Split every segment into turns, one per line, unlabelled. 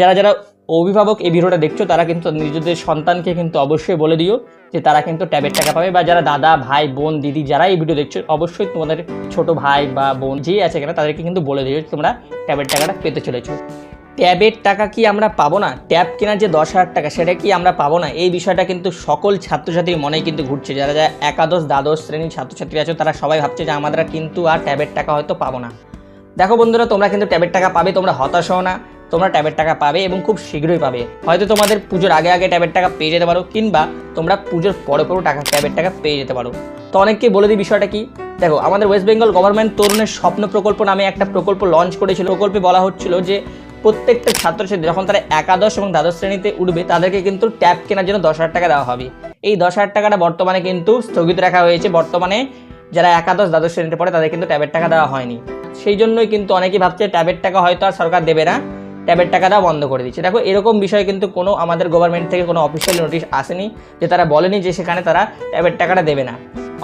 যারা যারা অভিভাবক এই ভিডিওটা দেখছ, তারা কিন্তু নিজেদের সন্তানকে কিন্তু অবশ্যই বলে দিও যে তারা কিন্তু ট্যাবের টাকা পাবে। বা যারা দাদা, ভাই, বোন, দিদি যারা এই ভিডিও দেখছ, অবশ্যই তোমাদের ছোট ভাই বা বোন যেই আছে কেন তাদেরকে কিন্তু বলে দিও তোমরা ট্যাবের টাকাটা পেতে চলেছো। ট্যাবের টাকা কি আমরা পাবো না? ট্যাব কেনার যে দশ হাজার টাকা, সেটা কি আমরা পাবো না? এই বিষয়টা কিন্তু সকল ছাত্রছাত্রীর মনেই কিন্তু ঘুরছে। যারা যারা একাদশ, দ্বাদশ শ্রেণির ছাত্রছাত্রী আছে, তারা সবাই ভাবছে যে আমরা কিন্তু আর ট্যাবের টাকা হয়তো পাবো না। দেখো বন্ধুরা, তোমরা কিন্তু ট্যাবের টাকা পাবে, তোমরা হতাশ হও না। তোমরা ট্যাবের টাকা পাবে এবং খুব শীঘ্রই পাবে। হয়তো তোমাদের পুজোর আগে আগে ট্যাবের টাকা পেয়ে যেতে পারো, কিংবা তোমরা পুজোর পরে পরেও টাকা, ট্যাবের টাকা পেয়ে যেতে পারো। তো অনেককে বলে দিই বিষয়টা কি? দেখো, আমাদের ওয়েস্ট বেঙ্গল গভর্নমেন্ট তরুণের স্বপ্ন প্রকল্প নামে একটা প্রকল্প লঞ্চ করেছিল। প্রকল্পে বলা হচ্ছিল যে, প্রত্যেকটা ছাত্রছাত্রী যখন তারা একাদশ এবং দ্বাদশ শ্রেণীতে উঠবে, তাদেরকে কিন্তু ট্যাব কেনার জন্য দশ হাজার টাকা দেওয়া হবে। এই দশ হাজার টাকাটা বর্তমানে কিন্তু স্থগিত রাখা হয়েছে। বর্তমানে যারা একাদশ, দ্বাদশ শ্রেণীতে পড়ে, তাদের কিন্তু ট্যাবের টাকা দেওয়া হয়নি। সেই জন্যই কিন্তু অনেকেই ভাবছে ট্যাবের টাকা হয়তো আর সরকার দেবে না। ট্যাবের টাকা দেওয়া বন্ধ করে দিচ্ছে। দেখো, এরকম বিষয়ে কিন্তু কোনো আমাদের গভর্নমেন্ট থেকে কোনো অফিসিয়াল নোটিশ আসেনি যে তারা বলেনি যে সেখানে তারা ট্যাবের টাকাটা দেবে না।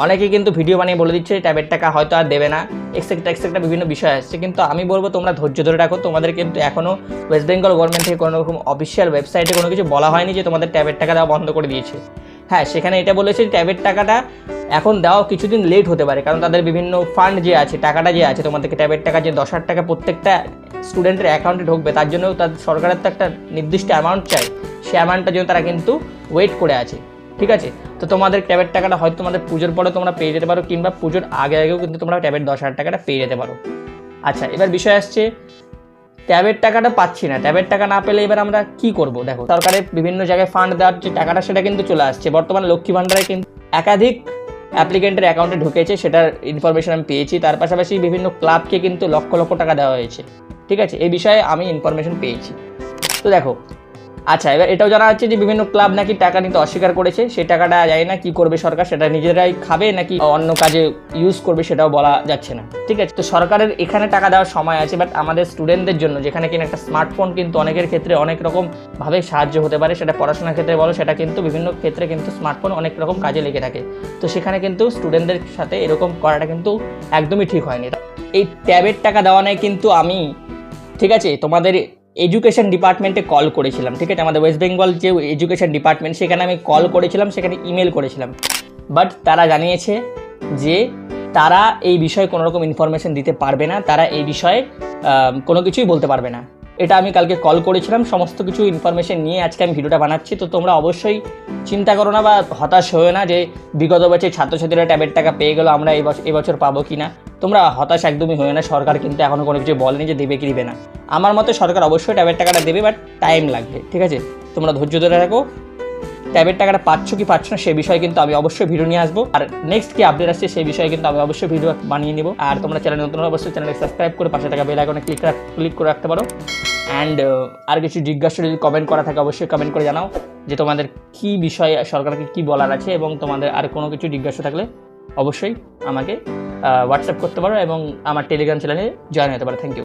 অনেকেই কিন্তু ভিডিও বানিয়ে বলে দিচ্ছে, ট্যাবের টাকা হয়তো আর দেবে না। এক্সেট্রা এক্সেট্রা বিভিন্ন বিষয় আসছে। কিন্তু আমি বলব, তোমরা ধৈর্য ধরে রাখো। তোমাদের কিন্তু এখনও ওয়েস্ট বেঙ্গল গভর্নমেন্ট থেকে কোনো রকম অফিসিয়াল ওয়েবসাইটে কোনো কিছু বলা হয়নি যে তোমাদের ট্যাবের টাকা দেওয়া বন্ধ করে দিয়েছে। হ্যাঁ সেখানে এটা বলেছে ট্যাবের টাকাটা এখন দেওয়া কিছুদিন লেট হতে পারে। কারণ তাদের বিভিন্ন ফান্ড যে আছে, টাকাটা যে আছে, তোমাদেরকে ট্যাবের টাকা যে দশ হাজার টাকা প্রত্যেকটা স্টুডেন্টের অ্যাকাউন্টে ঢুকবে, তার জন্য তাদের সরকারের তো একটা নির্দিষ্ট অ্যামাউন্ট চাই। সেই অ্যামাউন্টটার জন্য তারা কিন্তু ওয়েট করে আছে, ঠিক আছে? তো তোমাদের ট্যাবের টাকাটা হয়তো তোমাদের পুজোর পরে তোমরা পেয়ে যেতে পারো, কিংবা পুজোর আগে আগেও কিন্তু তোমরা ট্যাবের দশ হাজার টাকাটা পেয়ে যেতে পারো। আচ্ছা এবার বিষয় আসছে ট্যাবের টাকাটা পাচ্ছি না। ট্যাবের টাকা না পেলে এবার আমরা কি করব? দেখো, সরকারের বিভিন্ন জায়গায় ফান্ড দেওয়ার যে টাকাটা, সেটা কিন্তু চলে আসছে। বর্তমানে লক্ষ্মী ভাণ্ডারে কিন্তু একাধিক অ্যাপ্লিকেন্টের অ্যাকাউন্টে ঢুকেছে, সেটার ইনফরমেশন আমি পেয়েছি। তার পাশাপাশি বিভিন্ন ক্লাবকে কিন্তু লক্ষ লক্ষ টাকা দেওয়া হয়েছে। ঠিক আছে? এই বিষয়ে আমি ইনফরমেশন পেয়েছি। তো দেখো আচ্ছা এবার এটাও জানা যাচ্ছে যে বিভিন্ন ক্লাব নাকি টাকা নিতে অস্বীকার করেছে। সেই টাকাটা যায় না কি করবে সরকার, সেটা নিজেরাই খাবে নাকি অন্য কাজে ইউজ করবে সেটাও বলা যাচ্ছে না। ঠিক আছে, তো সরকারের এখানে টাকা দেওয়ার সময় আছে বাট আমাদের স্টুডেন্টদের জন্য যেখানে কিনা একটা স্মার্টফোন কিন্তু অনেকের ক্ষেত্রে অনেক রকম ভাবে সাহায্য হতে পারে, সেটা পড়াশোনার ক্ষেত্রে বলো, সেটা কিন্তু বিভিন্ন ক্ষেত্রে কিন্তু স্মার্টফোন অনেক রকম কাজে লেগে থাকে। তো সেখানে কিন্তু স্টুডেন্টদের সাথে এরকম করাটা কিন্তু একদমই ঠিক হয়নি। এই ট্যাবের টাকা দেওয়া নেই কিন্তু আমি, ঠিক আছে, তোমাদের এডুকেশন ডিপার্টমেন্টে কল করেছিলাম, ঠিক আছে? আমাদের ওয়েস্ট বেঙ্গল যে এডুকেশন ডিপার্টমেন্ট সেখানে আমি কল করেছিলাম, সেখানে ইমেল করেছিলাম। বাট তারা জানিয়েছে যে তারা এই বিষয়ে কোনো রকম ইনফরমেশন দিতে পারবে না, তারা এই বিষয়ে কোনো কিছুই বলতে পারবে না। এটা আমি কালকে কল করেছিলাম, সমস্ত কিছু ইনফরমেশন নিয়ে আজকে আমি ভিডিওটা বানাচ্ছি। তো তোমরা অবশ্যই চিন্তা করো না বা হতাশ হয়েও না যে বিগত বছর ছাত্রছাত্রীরা ট্যাবের টাকা পেয়ে গেলো, আমরা এই বছর এবছর পাবো কি না তোমরা হতাশ একদমই হয়ে না, সরকার কিন্তু এখনও কোনো কিছু বলেনি যে দেবে কি দেবে না। আমার মতে সরকার অবশ্যই ট্যাবের টাকাটা দেবে বাট টাইম লাগবে, ঠিক আছে? তোমরা ধৈর্য ধরে রাখো ট্যাবের টাকাটা পাচ্ছ কি পাচ্ছ না, সে বিষয়ে কিন্তু আমি অবশ্যই ভিডিও নিয়ে আসব। আর নেক্সট কি আপডেট আসছে সেই বিষয়ে কিন্তু আমি অবশ্যই ভিডিও বানিয়ে নেব। আর তোমরা চ্যানেল নতুন অবশ্যই চ্যানেলকে সাবস্ক্রাইব করে পাশে থাকা বেল আইকনে ক্লিক ক্লিক করে রাখতে পারো। অ্যান্ড আর কিছু জিজ্ঞাসা যদি কমেন্ট করা থাকে, অবশ্যই কমেন্ট করে জানাও যে তোমাদের কি বিষয়ে সরকারকে কি বলার আছে এবং তোমাদের আর কোনো কিছু জিজ্ঞাসা থাকলে অবশ্যই আমাকে হোয়াটসঅ্যাপ করতে পারো এবং আমার টেলিগ্রাম চ্যানেলে জয়েন হতে পারো। Thank you